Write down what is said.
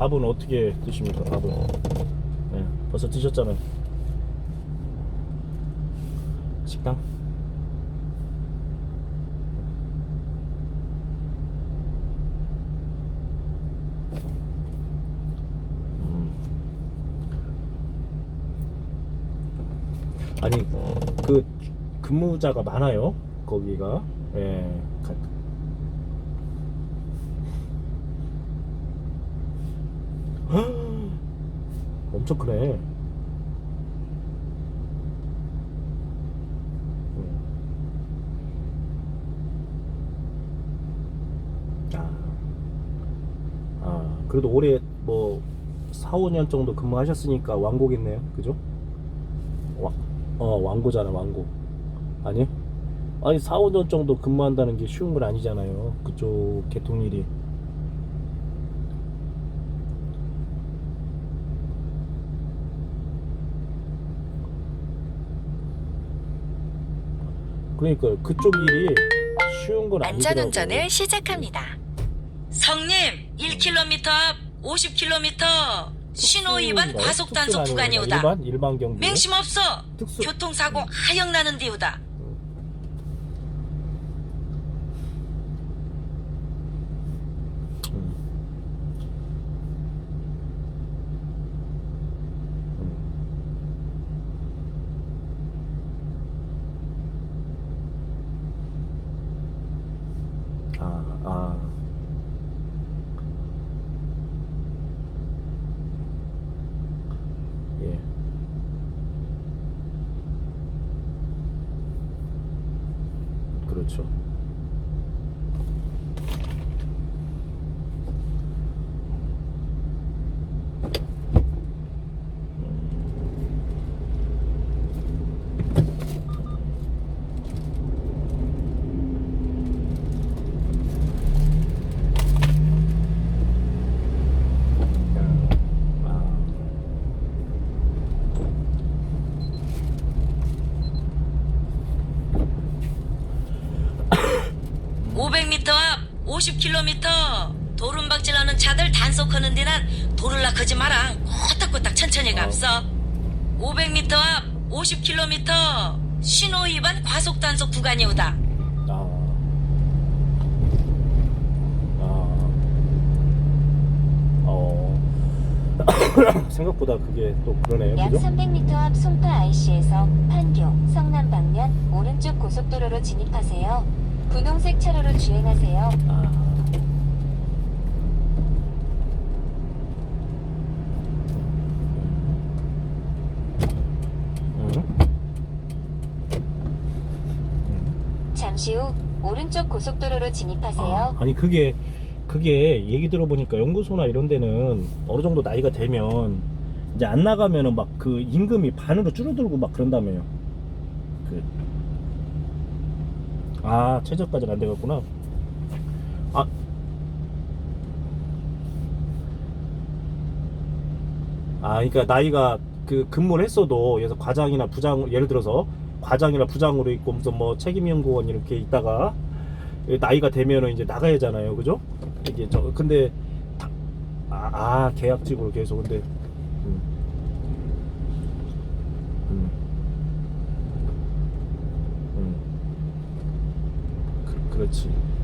밥은 어떻게 드십니까? 밥은 네, 벌써 드셨잖아요. 식당? 음. 아니 그 근무자가 많아요 거기가 예 가- 엄청 크네 음. 아, 아 그래도 올해 뭐 4, 5년 정도 근무하셨으니까 왕고겠네요 그죠? 와, 어 왕고잖아 왕고 아니? 아니 4, 5년 정도 근무한다는 게 쉬운 건 아니잖아요 그쪽 개통일이 그러니까 그쪽 일이 쉬운 건 아니더라고 안전운전을 시작합니다. 성님 1km 앞 50km 신호 위반? 과속 단속 특수는 구간이 아니라 오다. 일반 일반 경비 맹심 없어. 특수 교통사고 하영 나는 데 오다. 음. 음. 아, 아. 예. 그렇죠. 아. 500m 앞 50km 도른박질하는 차들 단속하는 데난 도를 낙하지 마라. 꼬딱꼬딱 천천히 갑서. 500m 앞 50km 신호 위반 과속 단속 구간이 오다. 아. 아. 어. 생각보다 그게 또 그러네요. 약 그죠? 300m 앞 송파 IC에서 판교, 성남 방면 오른쪽 고속도로로 진입하세요. 분홍색 차로로 주행하세요. 아. 음. 잠시 후 오른쪽 고속도로로 진입하세요. 아, 아니 그게 그게 얘기 들어보니까 연구소나 이런 데는 어느 정도 나이가 되면 이제 안 나가면은 막 그 임금이 반으로 줄어들고 막 그런다며요. 그. 아 최저까지는 안 돼갔구나. 아. 아, 그러니까 나이가 그 근무를 했어도 그래서 과장이나 부장 예를 들어서 과장이나 부장으로 있고 무슨 뭐 책임연구원 이렇게 있다가 나이가 되면은 이제 나가야 하잖아요, 그죠? 이게 저 근데 다- 아, 아 계약직으로 계속 근데 음. 그, 그렇지.